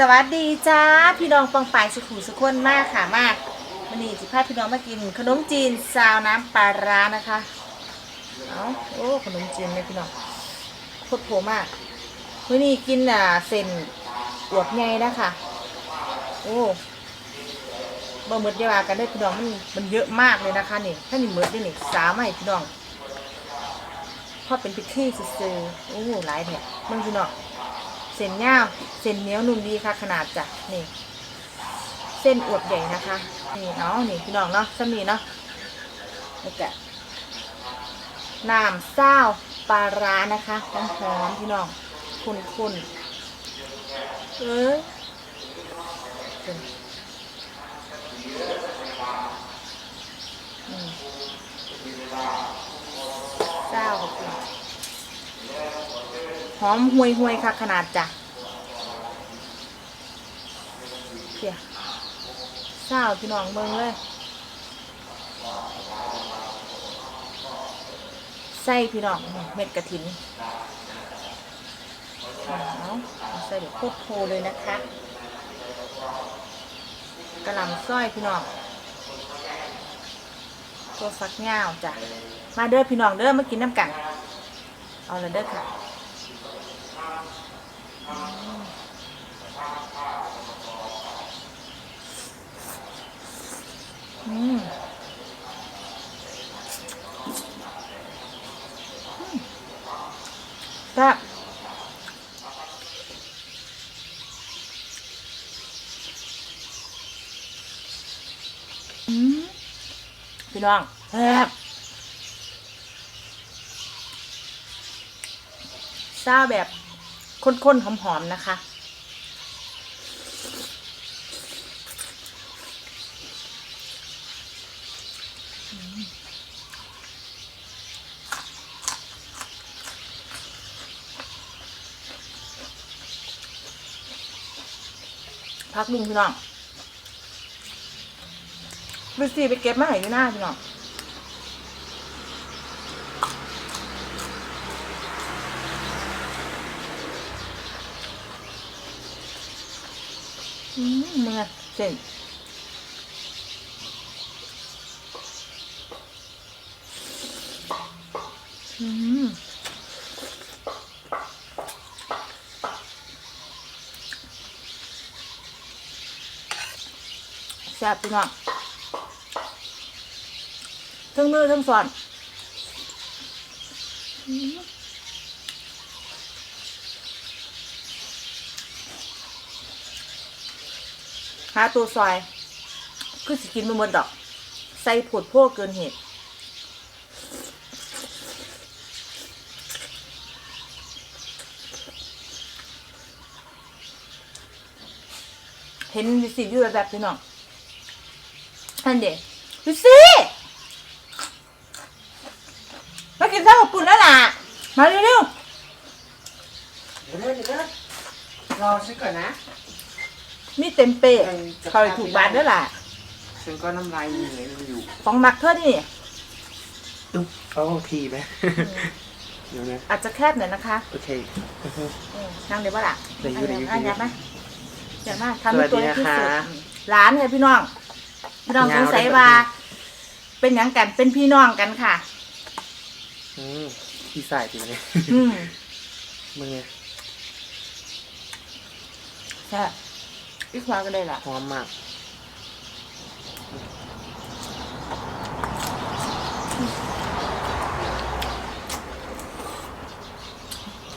สวัสดีจ้าพี่น้องปองปายสุขุสุขคนมากค่ะมากวันนี้สิพาพี่น้องมากิน ขนมจีนซาวน้ำปลาร้านะคะเอาโอ้ขนมจีนเลยพี่น้องโคตรโผมากวันนี้กินอ่าเส้นอวบไงนะคะโอ้บะหมดเยาวากันได้พี่น้องมันมันเยอะมากเลยนะคะนี่ถ้านี่หมดได้นี่สามให้พี่น้องเพราะเป็นพิธีซื่อโอ้หลายแถบมึงพี่น้อง เส้นยาเส้นเหนียวนุ่มดีค่ะขนาดจ้ะนี่ เส้นอวบใหญ่นะคะนี่เนาะนี่พี่น้องเนาะสมีเนาะนี่กะน้ำเศร้าปลาร้านะคะหอมหอมๆพี่น้องคุณคุณเอ้ยอืมเศร้าขอบคุณ หอมห่วยห่วยๆค่ะขนาดจ้ะเพียเศร้าพี่น้องเมืองเลย ใส่พี่น้องเม็ดกระถินอาเอาใส่เดี๋ยวโคตรโพเลยนะคะกระหลำส้อยพี่น้องตัวฟักเงาจ้ะมาเด้อพี่น้องเด้อมากินน้ำกัน เอาละเด้อค่ะ อืมแซ่บอืมพี่น้องแซ่บซาแบบข้นๆหอมๆนะคะ พักลุงพี่น้องไปสีไปเก็บมาให้อยู่หน้าพี่น้องอืมมึงอเส้นอืม ซ่บพี่น้องทั้งมือทั้งสอนหาตัวซอย คือสิกินมันหมดดอก ใส่ผดพวกเกินเหตุเห็นวิสิอยู่แบบๆพี่น้อง นั่นเด็วิสิมากินข้าวกับปุ่นแล้วล่ะ มาเร็วเดี๋ยวเดี๋ยวเดี๋ยวรอฉันก่อนนะๆมีเต็มเป๊ะเขาเลยถูกบาทด้วยล่ะฉันก็น้ำลายเหนื่อยมันอยู่ของมักเธอนี่ตุ๊บเขาทีไหมเดี๋ยวนะอาจจะแคบหน่อยนะคะ โอเค อืมนั่งเดี๋ยวว่าล่ะเดี๋ยวอยู่เดี๋ยวอยู่อันยับไหมอย่ามาทำสวัให้สดีตัวเล็กที่สุดนะคะร้านเนี่ยพี่น้อง พี่น้องสงสัยว่า เป็นหยังกันเป็นพี่น้องกันค่ะ อืมพี่สายจริงเลยอืมมึงไงใช่อีกควาก็ได้ล่ะ หอมมาก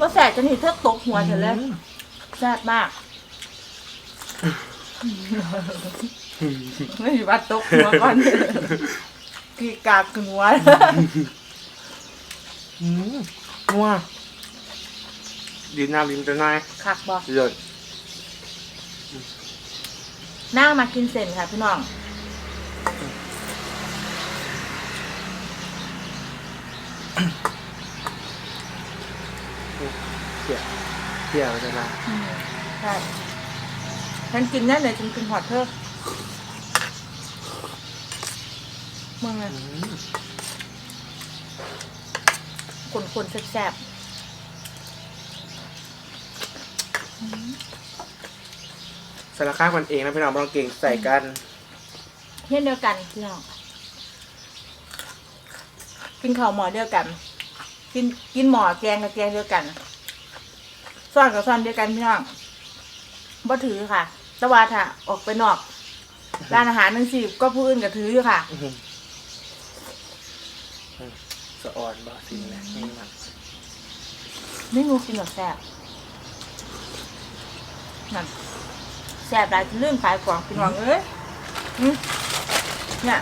ว่าแสบจะหนีเทือกตกหัวเฉยเลยแซ่บมาก ไม่ว่าตกหัวก่อนกีกากหัวอืมนัวดีน้ำริมจะนายคักบอกเลิศนั่งมากินเส้นค่ะพี่น้องเปี่ยวเปี่ยวจะนายอืมใช่ฉันกินนั่นเลยฉันกินหอดเธอ มึงอะอืมคนๆแซ่บๆ Ừ. อืมสารค่ากันเองนะพี่น้องบางเก่งใส่กันเช่นเดียวกันพี่น้องกินข้าวหมอเดียวกัน กินกินหมอแกงกับแกงเดียวกันซ่อนกับซ่อนเดียวกันพี่น้องบ่ถือค่ะ แตะวาถ้าออกไปนอกร้านอาหารนั่นสิก็ผู้อื่นก็ถืออยู่ค่ะสะอ่อนบ่สิ่งแหละนี่มันไม่งูกินหรอแซ่บนั่นแซ่บหลายเรื่องขายของพี่น้องเอ้ยอืมเนี่ย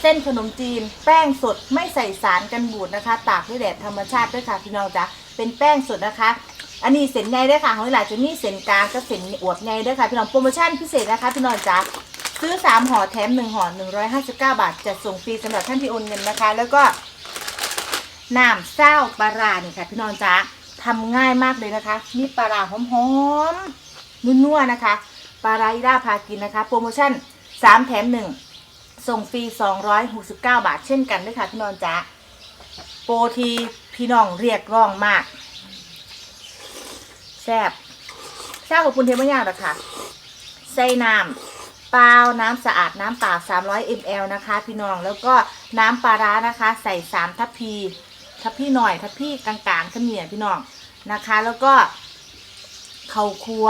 เส้นขนมจีน แป้งสดไม่ใส่สารกันบูดนะคะ ตากด้วยแดดธรรมชาติด้วยค่ะพี่น้องจ้ะเป็นแป้งสดนะคะ อันนี้เส้นใยด้วยค่ะของหลายจะมีเส้นกลางกับเส้นอวบใยด้วยค่ะพี่น้องโปรโมชั่นพิเศษนะคะพี่น้องจ้ะ ซื้อสามห่อแถมหนึ่งห่อหนึ่งร้อยห้าสิบเก้าบาทจะส่งฟรีสำหรับท่านที่โอนเงินนะคะ แล้วก็น้ำเศร้าปลารานี่ค่ะ พี่น้องจ๊ะทำง่ายมากเลยนะคะมีปลาราหอมๆนัวๆนะคะปลาราอีด้าพากินนะคะ โปรโมชั่น 3 แถม 1 ส่งฟรี 269 บาท เช่นกันด้วยค่ะ พี่น้องจ๊ะโปรทีพี่น้องเรียกร้องมากแซ่บแซ่บกับคุณเทมยากหรอกค่ะใส่น้ำ เปล่าน้ำสะอาดน้ำเปล่า 300 ml นะคะ พี่น้องแล้วก็น้ำปลาร้านะคะ ใส่ 3 ทัพพีทัพพีหน่อยทัพพีกลางๆขึ้นเนี่ยพี่น้องนะคะ แล้วก็เข่าครัว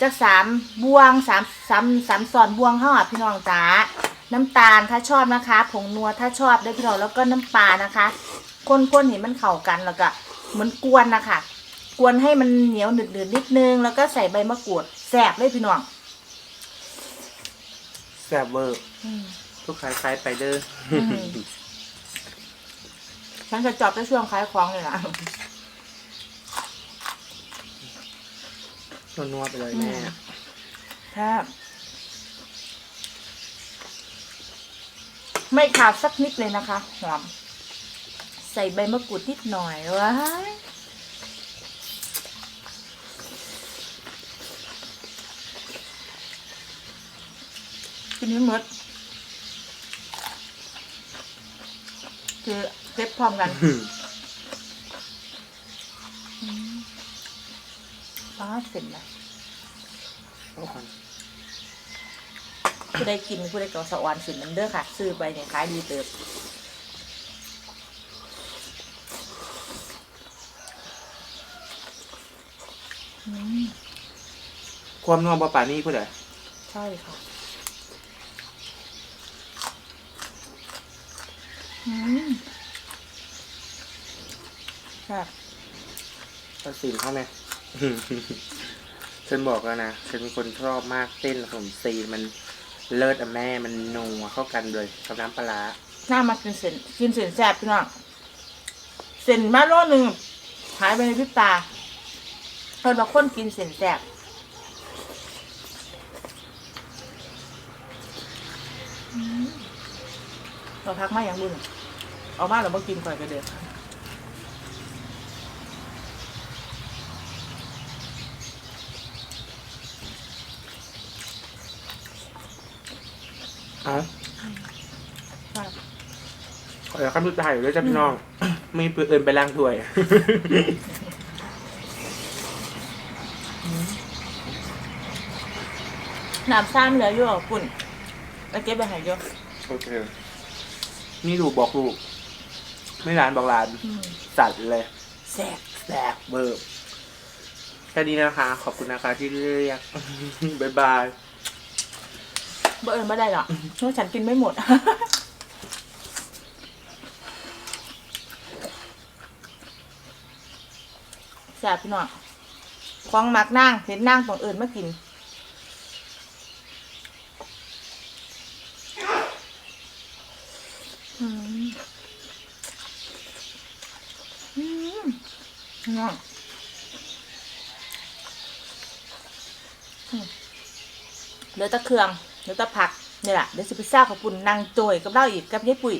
จะสามบวงสามสามสามสอนบวงห่อพี่น้องจ๋าน้ำตาลถ้าชอบนะคะ ผงนัวถ้าชอบด้วยพี่น้องแล้วก็น้ำปลานะคะคนๆเห็นมันเข้ากันแล้วก็เหมือนกวนนะคะกวนให้มันเหนียวหนืดๆนิดนึง แล้วก็ใส่ใบมะกรูดแสบเลยพี่น้อง แซ่บเวอร์อืมทุกคล้ายๆไปเด้ออืมฉันจะจอบได้ช่วงคล้ายคล้องเลยนะนัวๆไปเลยแม่อืมครับไม่ขาดสักนิดเลยนะคะหอม ใส่ใบมะกรูดนิดหน่อยว้าย กินไม่หมดคือเก็บพร้อมกันป้าดเสร็จแล้วผู้ใดกินผู้ใดก็สะออนสินมันเด้อค่ะ ซื้อไปเนี่ยขายดีเติบอืมความนัวบะป่านี่ผู้ใดใช่ค่ะอืม ค่ะตัดสินเขาไหมฉันบอกแล้วนะ ฉันเป็นคนชอบมากเต้นขนมซีนมันเลิศอะแม่มันนัวเข้ากันเลยกับน้ำปลาร้าหน้ามากินเส้นกินเส้นแซ่บพี่น้องเส้นมาโลหนึ่งหายไปในพริบตาเพิ่นบางคนกินเส้นแซ่บอืม เราพักมาอย่างบุญเอามาเรามากินก่อนกันเด้อเอ้าค่ะขอแล้วคำสุดท้ายอยู่ด้วยจ้ะพี่น้องไม่เปืนเอินไปล้างถ้วย น้ำซ้ำเหลืออยู่อะปุ่นแล้วเก็บไปใหายเยอะ โอเค นี่ดูบอกลูก ไม่ร้านบอกร้านอืมสัตว์เลยแซ่บแซกเบิร์แค่นี้นะคะ ขอบคุณนะคะที่เรียก บ๊ายบาย เบอร์ไม่ได้หรอกเพราะฉันกินไม่หมดแซ่บพี่น้องควงมักนั่งเห็นนั่งตรงอื่นมากิน อืมอืมน้องอเหลือตะเครืองเหลือตะผักนี่แหละเดี๋ยวสิไปซ่าขอบปุ่นนางโจยกับเราอีกกับยายปุ๋ย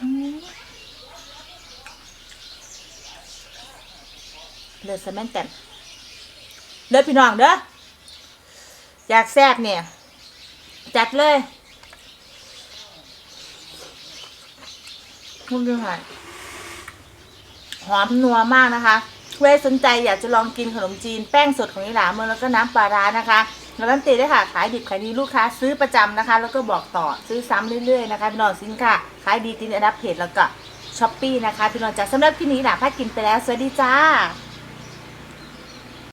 อืมเลือสแมนแตนเด้อพี่น้องเด้อ อยากแซ่บเนี่ย จัดเลยพูดเรื่องอะไรหอมนัวมากนะคะใครสนใจอยากจะลองกินขนมจีนแป้งสดของนิหลาเมืองแล้วก็น้ำปลาร้านะคะเราตั้งตีได้ค่ะขายดิบขายดีลูกค้าซื้อประจำนะคะ แล้วก็บอกต่อซื้อซ้ำเรื่อยๆนะคะพี่น้องสินค้าขายดีติดอันดับเพจแล้วก็ช้อปปี้นะคะพี่น้องจ้าสำหรับที่นี้หลาพากินไปแล้วสวัสดีจ้า